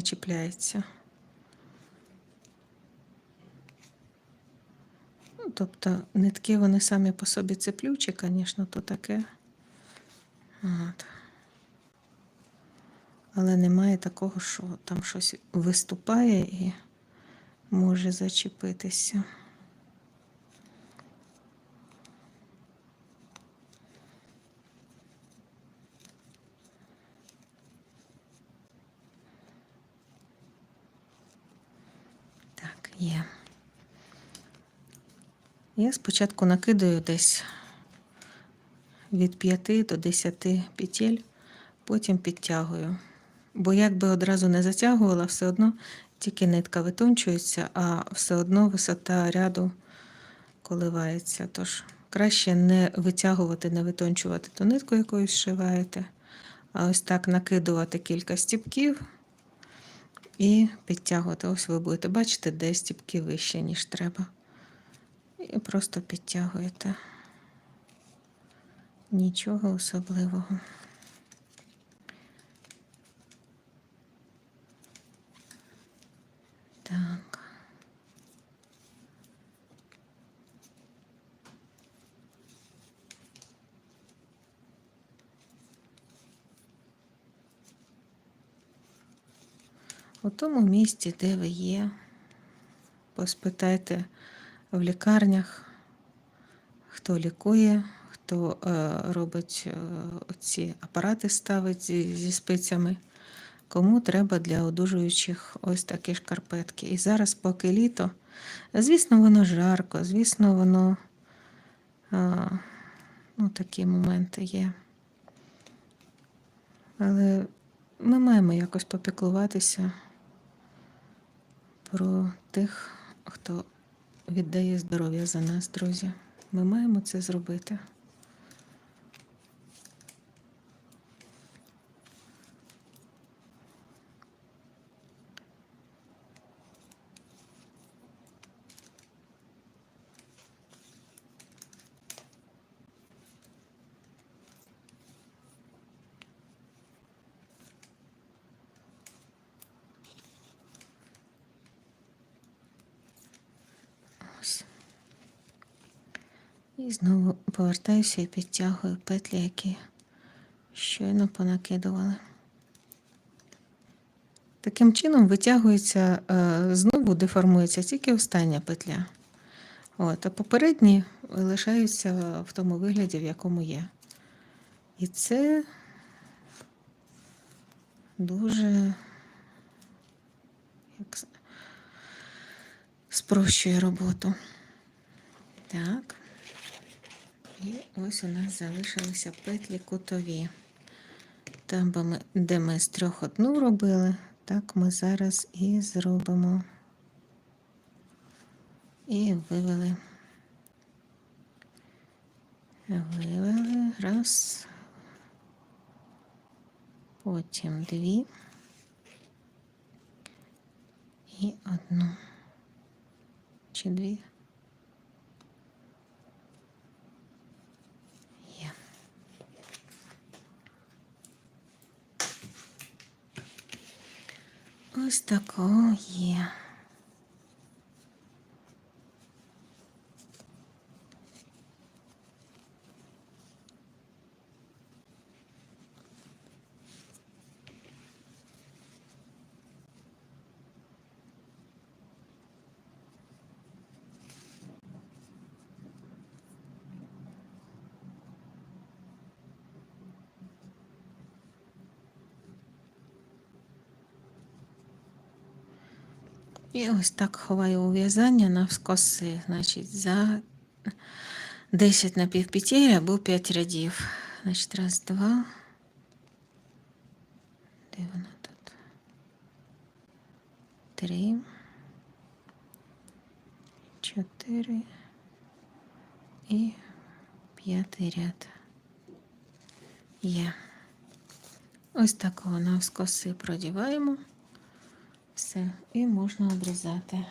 чіпляється. Ну, тобто нитки вони самі по собі цеплючі, звісно, то таке. От. Але немає такого, що там щось виступає і може зачепитися. Так, є. Я спочатку накидаю десь від 5 до 10 петель, потім підтягую. Бо як би одразу не затягувала, все одно тільки нитка витончується, а все одно висота ряду коливається. Тож краще не витягувати, не витончувати ту нитку, якою зшиваєте, а ось так накидувати кілька стіпків і підтягувати. Ось ви будете бачити, де стіпки вище, ніж треба. І просто підтягуєте. Нічого особливого. Так. У тому місці, де ви є, поспитайте в лікарнях, хто лікує, хто е, робить е, ці апарати, ставить зі, спицями, кому треба для одужуючих ось такі шкарпетки. І зараз, поки літо, звісно, воно жарко, звісно, воно е, ну, такі моменти є. Але ми маємо якось попіклуватися про тих, хто віддає здоров'я за нас, друзі. Ми маємо це зробити. І знову повертаюся і підтягую петлі, які щойно понакидували. Таким чином витягується, е, знову деформується тільки остання петля. От, а попередні лишаються в тому вигляді, в якому є. І це дуже як, спрощує роботу. Так. І ось у нас залишилися петлі кутові. Там, де ми з трьох одну робили, так ми зараз і зробимо. І вивели. Вивели. Раз. Потім дві. І одну. Чи дві? Ось такого є. І ось так ховаю ув'язання навскоси, значить, за 10 напівпетель або 5 рядів. Значить, раз, два. Де вона тут? Три. Чотири. І п'ятий ряд. Є. Ось такого навскоси продіваємо. Все, і можна обрізати.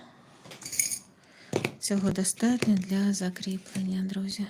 Цього достатньо для закріплення, друзі.